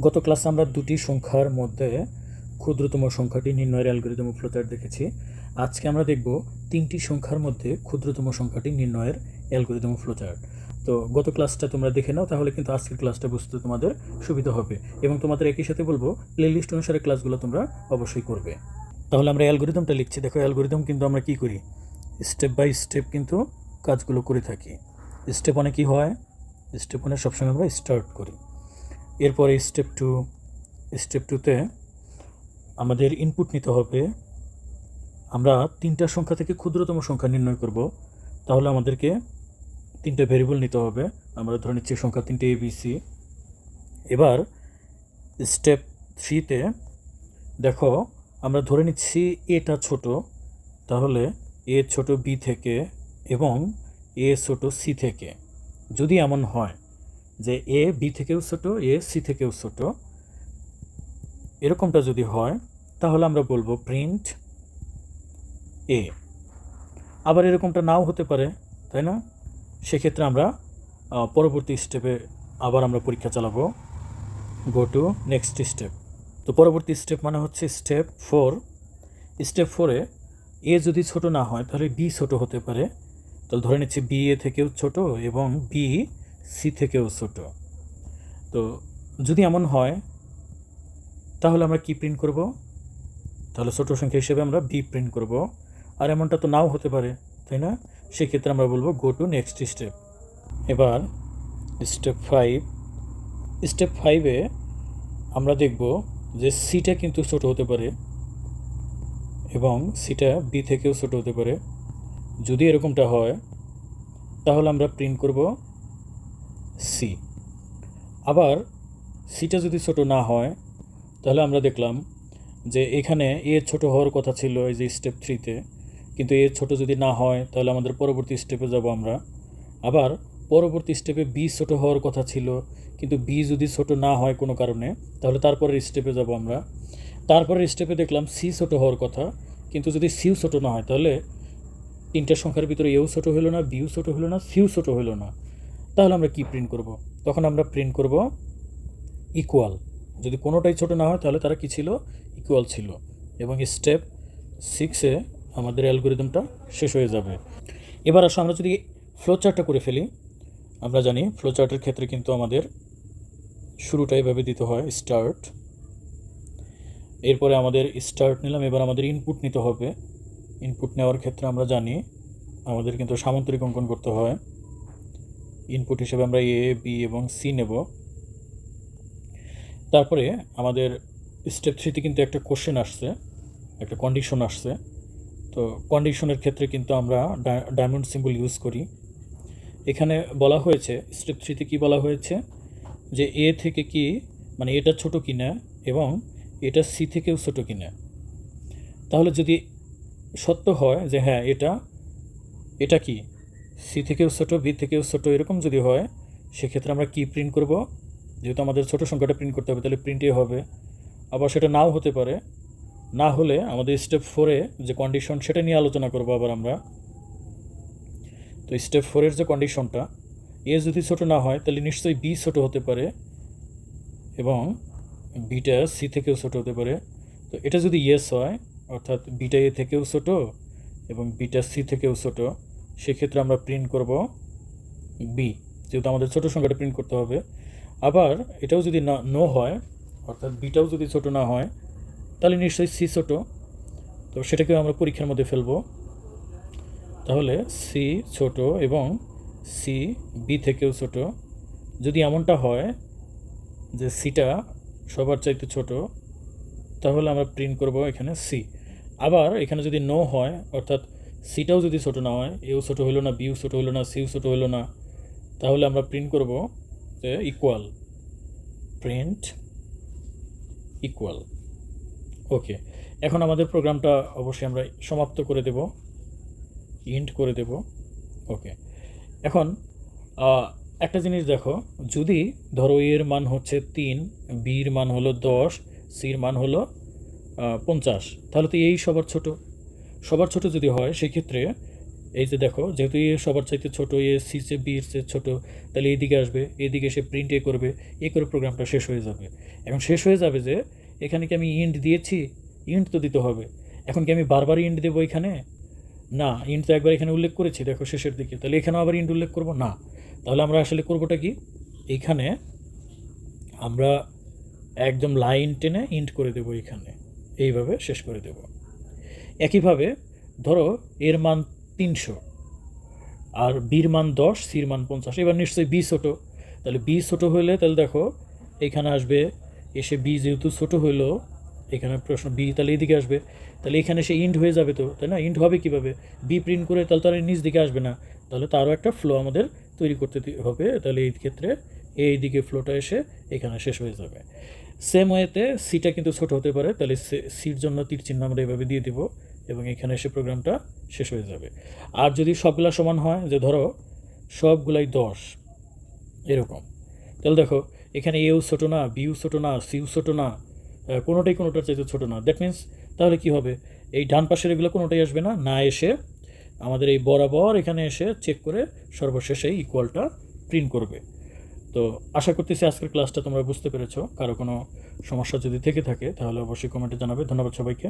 গত ক্লাসে আমরা দুটি সংখ্যার মধ্যে ক্ষুদ্রতম সংখ্যাটি, নির্ণয়ের অ্যালগোরিদম ফ্লোচার্ট দেখেছি। আজকে আমরা দেখব তিনটি সংখ্যার মধ্যে ক্ষুদ্রতম সংখ্যাটি, নির্ণয়ের অ্যালগোরিদম ফ্লোচার্ট। তো গত ক্লাসটা তোমরা দেখে নাও, তাহলে কিন্তু আজকের ক্লাসটা বুঝতে তোমাদের সুবিধা হবে। এবং তোমাদের একই সাথে বলব প্লেলিস্ট অনুসারে ক্লাসগুলো তোমরা অবশ্যই করবে। তাহলে আমরা অ্যালগোরিদমটা লিখছি। দেখো, অ্যালগোরিদম কিন্তু আমরা কি করি? স্টেপ বাই স্টেপ কিন্তু কাজগুলো করে থাকি। স্টেপ ওয়ানে কী হয়? স্টেপ ওয়ানে সবসময় আমরা স্টার্ট করি। এরপরে স্টেপ টু স্টেপ টুতে আমাদের ইনপুট নিতে হবে। আমরা তিনটা সংখ্যা থেকে ক্ষুদ্রতম সংখ্যা নির্ণয় করব। তাহলে আমাদেরকে তিনটা ভেরিয়েবল নিতে হবে। আমরা ধরে নিচ্ছি সংখ্যা তিনটে এ বি সি এবার স্টেপ থ্রিতে দেখো, আমরা ধরে নিচ্ছি এটা ছোট। তাহলে এ ছোট বি থেকে এবং এ ছোট সি থেকে। যদি এমন হয় যে এ বি থেকেও ছোট, এ সি থেকেও ছোট, এরকমটা যদি হয়, তাহলে আমরা বলব প্রিন্ট এ আবার এরকমটা নাও হতে পারে, তাই না? সেক্ষেত্রে আমরা পরবর্তী স্টেপে আবার আমরা পরীক্ষা চালাবো গো টু নেক্সট স্টেপ তো পরবর্তী স্টেপ মানে হচ্ছে স্টেপ ফোর স্টেপ ফোরে এ যদি ছোট না হয়, তাহলে বি ছোট হতে পারে। তাহলে ধরে নিচ্ছি বি এ থেকেও ছোট এবং বি সি থেকেও ছোট। তো যদি এমন হয়, তাহলে আমরা কি প্রিন্ট করব? তাহলে ছোট সংখ্যা হিসেবে আমরা বি প্রিন্ট করব। আর এমনটা তো নাও হতে পারে, তাই না? সেক্ষেত্রে আমরা বলব গো টু নেক্সট স্টেপ এবার স্টেপ ফাইভ স্টেপ ফাইভে আমরা দেখব যে সিটা কিন্তু ছোট হতে পারে এবং সিটা বি থেকেও ছোট হতে পারে। যদি এরকমটা হয়, তাহলে আমরা প্রিন্ট করব সি আবার সিটা যদি ছোট না হয়, তাহলে আমরা দেখলাম যে এখানে এ ছোট হওয়ার কথা ছিল এই যে স্টেপ থ্রিতে কিন্তু এ ছোট যদি না হয়, তাহলে আমাদের পরবর্তী স্টেপে যাব আমরা। আবার পরবর্তী স্টেপে বি ছোট হওয়ার কথা ছিল, কিন্তু বি যদি ছোট না হয় কোনো কারণে, তাহলে তারপরের স্টেপে যাব আমরা। তারপরের স্টেপে দেখলাম সি ছোট হওয়ার কথা, কিন্তু যদি সিও ছোট না হয়, তাহলে তিনটা সংখ্যার ভিতরে এও ছোট হলো না বিও ছোট হলো না সিও ছোট হলো না। তাহলে আমরা কি প্রিন্ট করব? তখন আমরা প্রিন্ট করব ইকুয়াল যদি কোনোটাই ছোট না হয়, তাহলে তারা কি ছিল? ইকুয়াল ছিল। এবং স্টেপ সিক্সে আমাদের অ্যালগোরিদমটা শেষ হয়ে যাবে। এবার আসো, আমরা যদি ফ্লো চার্টটা করে ফেলি, আমরা জানি ফ্লো চার্টের ক্ষেত্রে কিন্তু আমাদের শুরুটা এভাবে দিতে হয় স্টার্ট এরপরে আমাদের স্টার্ট নিলাম, এবার আমাদের ইনপুট নিতে হবে। ইনপুট নেওয়ার ক্ষেত্রে আমরা জানি আমাদের কিন্তু সামান্তরিক অঙ্কন করতে হয়। ইনপুট হিসেবে আমরা এ বি এবং সি নেব। তারপরে আমাদের স্টেপ থ্রিতে কিন্তু একটা কোশ্চেন আসছে, একটা কন্ডিশন আসছে। তো কন্ডিশনের ক্ষেত্রে কিন্তু আমরা ডায়মন্ড সিম্বল ইউজ করি। এখানে বলা হয়েছে স্টেপ থ্রিতে কি বলা হয়েছে? যে এ থেকে কি মানে এটা ছোট কিনা এবং এটা সি থেকেও ছোট কিনা। তাহলে যদি সত্য হয় যে হ্যাঁ এটা এটা কি? সি থেকেও ছোটো বি থেকেও ছোটো, এরকম যদি হয়, সেক্ষেত্রে আমরা কি প্রিন্ট করব? যেহেতু আমাদের ছোটো সংখ্যাটা প্রিন্ট করতে হবে, তাহলে প্রিন্টে হবে। আবার সেটা নাও হতে পারে। না হলে আমাদের স্টেপ ফোরে যে কন্ডিশন সেটা নিয়ে আলোচনা করব আবার আমরা। তো স্টেপ ফোরের যে কন্ডিশনটা এ যদি ছোটো না হয়, তাহলে নিশ্চয়ই বি ছোটো হতে পারে এবং বিটা সি থেকেও ছোটো হতে পারে। তো এটা যদি ইয়েস হয়, অর্থাৎ বিটা এ থেকেও ছোটো এবং বিটা সি থেকেও ছোটো সেক্ষেত্রে আমরা প্রিন্ট করব বি যেহেতু আমাদের ছোটো সংখ্যাটা প্রিন্ট করতে হবে। আবার এটাও যদি না নো হয়, অর্থাৎ বিটাও যদি ছোটো না হয়, তাহলে নিশ্চয়ই সি ছোটো। তো সেটাকেও আমরা পরীক্ষার মধ্যে ফেলব। তাহলে সি ছোট এবং সি বি থেকেও ছোট। যদি এমনটা হয় যে সিটা সবার চাইতে ছোট, তাহলে আমরা প্রিন্ট করব এখানে সি আবার এখানে যদি নো হয়, অর্থাৎ সিটাও যদি ছোট না হয়, এও ছোট হলো না, বিও ছোট হলো না, সিও ছোট হলো না, তাহলে আমরা প্রিন্ট করব যে ইকুয়াল প্রিন্ট ইকুয়াল ওকে এখন আমাদের প্রোগ্রামটা অবশ্যই আমরা সমাপ্ত করে দেব ইন্ট করে দেব ওকে এখন একটা জিনিস দেখো, যদি ধরো এর মান হচ্ছে তিন বির মান হলো দশ সির মান হলো পঞ্চাশ, তাহলে তো এই সবার ছোট। সবার ছোট যদি হয়, সেক্ষেত্রে এই যে দেখো, যেহেতু এ সবার চাইতে ছোটো, এ সি চেয়ে বি এর চেয়ে ছোটো, তাহলে এইদিকে আসবে এইদিকে এসে প্রিন্ট এ করবে, এ করে প্রোগ্রামটা শেষ হয়ে যাবে। এখন শেষ হয়ে যাবে যে, এখানে কি আমি ইন্ট দিয়েছি? ইন্ট তো দিতে হবে। এখন কি আমি বারবার ইন্ট দেবো এখানে? না ইন্ট তো একবার এখানে উল্লেখ করেছি, দেখো শেষের দিকে। তাহলে এখানেও আবার ইন্ট উল্লেখ করব? না। তাহলে আমরা আসলে করবোটা কি? এইখানে আমরা একদম লাইন টেনে ইন্ট করে দেবো এখানে। এইভাবে শেষ করে দেব। একইভাবে ধরো এর মান তিনশো আর বির মান দশ, সির মান পঞ্চাশ। এবার নিশ্চয়ই বি ছোটো। তাহলে বি ছোটো হলে তাহলে দেখো এখানে আসবে, এসে বি যেহেতু ছোটো হইল, এখানে প্রশ্ন বি তাহলে এদিকে আসবে। তাহলে এখানে সে ইন্ড হয়ে যাবে তো, তাই না? ইন্ড হবে কীভাবে? বি প্রিন্ট করে তাহলে তার নিচ দিকে আসবে না। তাহলে তারও একটা ফ্লো আমাদের তৈরি করতে হবে। তাহলে এই ক্ষেত্রে এই দিকে ফ্লোটা এসে এখানে শেষ হয়ে যাবে। সেম ওয়েতে সিটা কিন্তু ছোট হতে পারে, তাহলে সির জন্য তীর চিহ্ন আমরা এভাবে দিয়ে দিব এবং এখানে এসে প্রোগ্রামটা শেষ হয়ে যাবে। আর যদি সবগুলা সমান হয়, যে ধরো সবগুলাই দশ, এরকম। তাহলে দেখো, এখানে এও ছোটো না বিউ ছোটো না সিউ ছোটো না কোনোটাই কোনোটার চাইতে ছোটো না। দ্যাট মিন্স তাহলে কি হবে? এই ডান পাশের এগুলো কোনোটাই আসবে না না এসে আমাদের এই বরাবর এখানে এসে চেক করে সর্বশেষে ইকুয়ালটা প্রিন্ট করবে। তো আশা করতেছি আজকের ক্লাসটা তোমরা বুঝতে পেরেছ। কারও কোনো সমস্যা যদি থেকে থাকে, তাহলে অবশ্যই কমেন্টে জানাবে। ধন্যবাদ সবাইকে।